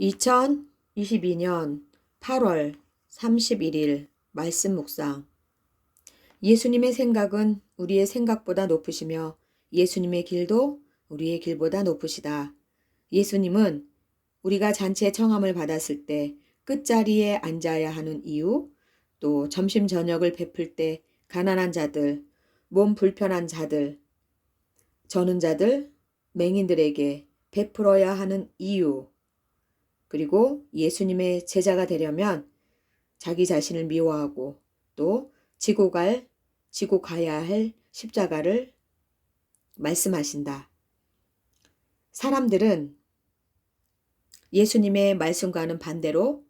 2022년 8월 31일 말씀 묵상. 예수님의 생각은 우리의 생각보다 높으시며 예수님의 길도 우리의 길보다 높으시다. 예수님은 우리가 잔치의 청함을 받았을 때 끝자리에 앉아야 하는 이유, 또 점심 저녁을 베풀 때 가난한 자들, 몸 불편한 자들, 저는 자들, 맹인들에게 베풀어야 하는 이유, 그리고 예수님의 제자가 되려면 자기 자신을 미워하고 또 지고 갈, 지고 가야 할 십자가를 말씀하신다. 사람들은 예수님의 말씀과는 반대로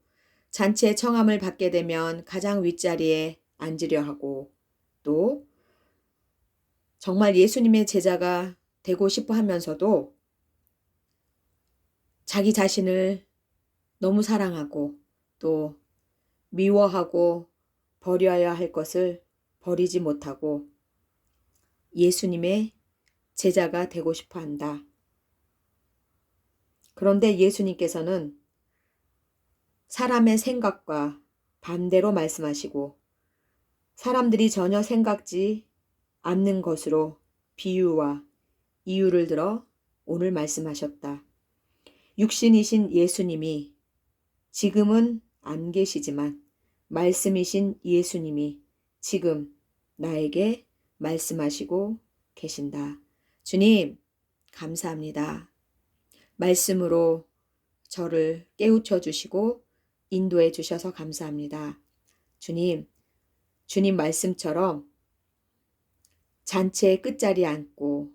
잔치의 청함을 받게 되면 가장 윗자리에 앉으려 하고 또 정말 예수님의 제자가 되고 싶어 하면서도 자기 자신을 너무 사랑하고 또 미워하고 버려야 할 것을 버리지 못하고 예수님의 제자가 되고 싶어 한다. 그런데 예수님께서는 사람의 생각과 반대로 말씀하시고 사람들이 전혀 생각지 않는 것으로 비유와 이유를 들어 오늘 말씀하셨다. 육신이신 예수님이 지금은 안 계시지만 말씀이신 예수님이 지금 나에게 말씀하시고 계신다. 주님, 감사합니다. 말씀으로 저를 깨우쳐 주시고 인도해 주셔서 감사합니다. 주님, 주님 말씀처럼 잔치의 끝자리에 앉고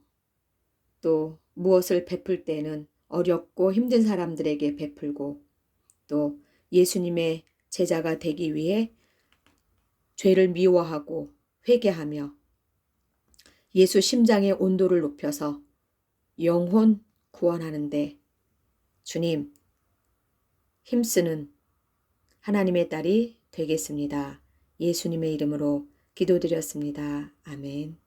또 무엇을 베풀 때는 어렵고 힘든 사람들에게 베풀고 또 예수님의 제자가 되기 위해 죄를 미워하고 회개하며 예수 심장의 온도를 높여서 영혼 구원하는데 주님 힘쓰는 하나님의 딸이 되겠습니다. 예수님의 이름으로 기도드렸습니다. 아멘.